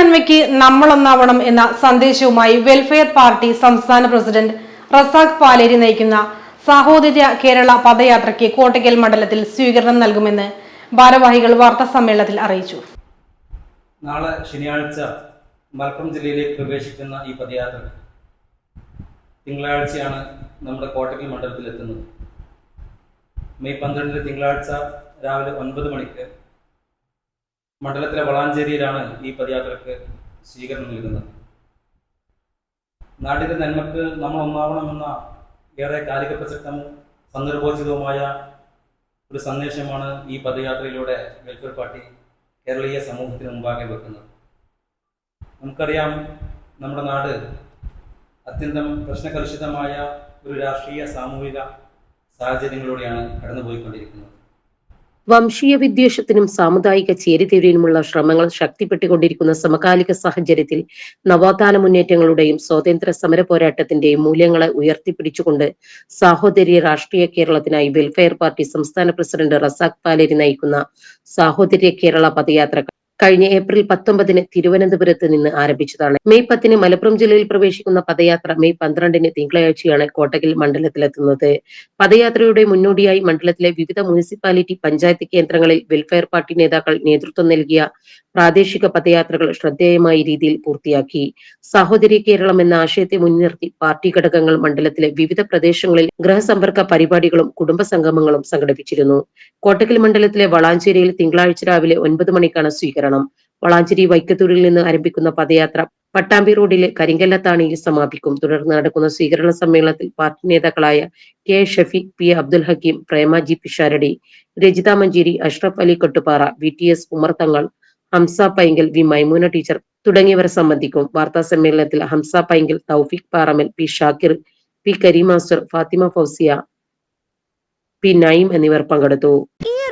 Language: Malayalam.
നന്മയ്ക്ക് നമ്മളൊന്നാവണം എന്ന സന്ദേശവുമായി വെൽഫെയർ പാർട്ടി സംസ്ഥാന പ്രസിഡന്റ് റസാഖ് പാലേരി നയിക്കുന്ന സാഹോദര്യ കേരള പദയാത്രയ്ക്ക് കോട്ടയ്ക്കൽ മണ്ഡലത്തിൽ സ്വീകരണം നൽകുമെന്ന് ഭാരവാഹികൾ വാർത്താ സമ്മേളനത്തിൽ അറിയിച്ചു. നാളെ ശനിയാഴ്ച മലപ്പുറം ജില്ലയിലേക്ക് പ്രവേശിക്കുന്ന ഈ പദയാത്ര തിങ്കളാഴ്ചയാണ് നമ്മുടെ കോട്ടയ്ക്കൽ മണ്ഡലത്തിൽ എത്തുന്നത് മെയ് പന്ത്രണ്ടിന് തിങ്കളാഴ്ച രാവിലെ ഒൻപത് മണിക്ക് മണ്ഡലത്തിലെ വളാഞ്ചേരിയിലാണ് ഈ പദയാത്രക്ക് സ്വീകരണം നൽകുന്നത്. നാടിന്റെ നന്മക്ക് നമ്മൾ ഒന്നാവണമെന്ന ഏറെ കാലിക പ്രസക്തവും സന്ദർഭോചിതവുമായ ഒരു സന്ദേശമാണ് ഈ പദയാത്രയിലൂടെ വെൽഫെയർ പാർട്ടി കേരളീയ സമൂഹത്തിന് മുമ്പാകെ വെക്കുന്നത്. നമുക്കറിയാം നമ്മുടെ നാട് അത്യന്തം പ്രശ്നകലുഷിതമായ ഒരു രാഷ്ട്രീയ സാമൂഹിക സാഹചര്യങ്ങളിലൂടെയാണ് കടന്നുപോയിക്കൊണ്ടിരിക്കുന്നത്. വംശീയ വിദ്വേഷത്തിനും സാമുദായിക ചേരിതിരിവിനുമുള്ള ശ്രമങ്ങൾ ശക്തിപ്പെട്ടുകൊണ്ടിരിക്കുന്ന സമകാലിക സാഹചര്യത്തിൽ നവോത്ഥാന മുന്നേറ്റങ്ങളുടെയും സ്വാതന്ത്ര്യ സമര പോരാട്ടത്തിന്റെയും മൂല്യങ്ങളെ ഉയർത്തിപ്പിടിച്ചുകൊണ്ട് സാഹോദര്യ രാഷ്ട്രീയ കേരളത്തിനായി വെൽഫെയർ പാർട്ടി സംസ്ഥാന പ്രസിഡന്റ് റസാഖ് പാലേരി നയിക്കുന്ന സാഹോദര്യ കേരള പദയാത്ര കഴിഞ്ഞ ഏപ്രിൽ പത്തൊമ്പതിന് തിരുവനന്തപുരത്ത് നിന്ന് ആരംഭിച്ചതാണ്. മെയ് പത്തിന് മലപ്പുറം ജില്ലയിൽ പ്രവേശിക്കുന്ന പദയാത്ര മെയ് പന്ത്രണ്ടിന് തിങ്കളാഴ്ചയാണ് കോട്ടകിൽ മണ്ഡലത്തിലെത്തുന്നത്. പദയാത്രയുടെ മുന്നോടിയായി മണ്ഡലത്തിലെ വിവിധ മുനിസിപ്പാലിറ്റി പഞ്ചായത്ത് കേന്ദ്രങ്ങളിൽ വെൽഫെയർ പാർട്ടി നേതാക്കൾ നേതൃത്വം നൽകിയ പ്രാദേശിക പദയാത്രകൾ ശ്രദ്ധേയമായ രീതിയിൽ പൂർത്തിയാക്കി. സഹോദരി കേരളം എന്ന ആശയത്തെ മുൻനിർത്തി പാർട്ടി ഘടകങ്ങൾ മണ്ഡലത്തിലെ വിവിധ പ്രദേശങ്ങളിൽ ഗൃഹസമ്പർക്ക പരിപാടികളും കുടുംബ സംഗമങ്ങളും സംഘടിപ്പിച്ചിരുന്നു. കോട്ടക്കൽ മണ്ഡലത്തിലെ വളാഞ്ചേരിയിൽ തിങ്കളാഴ്ച രാവിലെ ഒൻപത് മണിക്കാണ് സ്വീകരണം. വളാഞ്ചേരി വൈക്കത്തൂരിൽ നിന്ന് ആരംഭിക്കുന്ന പദയാത്ര പട്ടാമ്പി റോഡിലെ കരിങ്കല്ലത്താണിയിൽ സമാപിക്കും. തുടർന്ന് നടക്കുന്ന സ്വീകരണ സമ്മേളനത്തിൽ പാർട്ടി നേതാക്കളായ K Shafeeq P Abdul Hakeem Prema G Pisharody Rajitha Manjeri Ashraf Ali Kottupara V T S Umar Thangal Hamza Painkal V Maimoona teacher തുടങ്ങിയവർ സംബന്ധിക്കും. വാർത്താ സമ്മേളനത്തിൽ Hamza Painkal Thoufeeq Paramal P Shakir P Kareem master Fathima Fouziya P Nayim എന്നിവർ പങ്കെടുത്തു.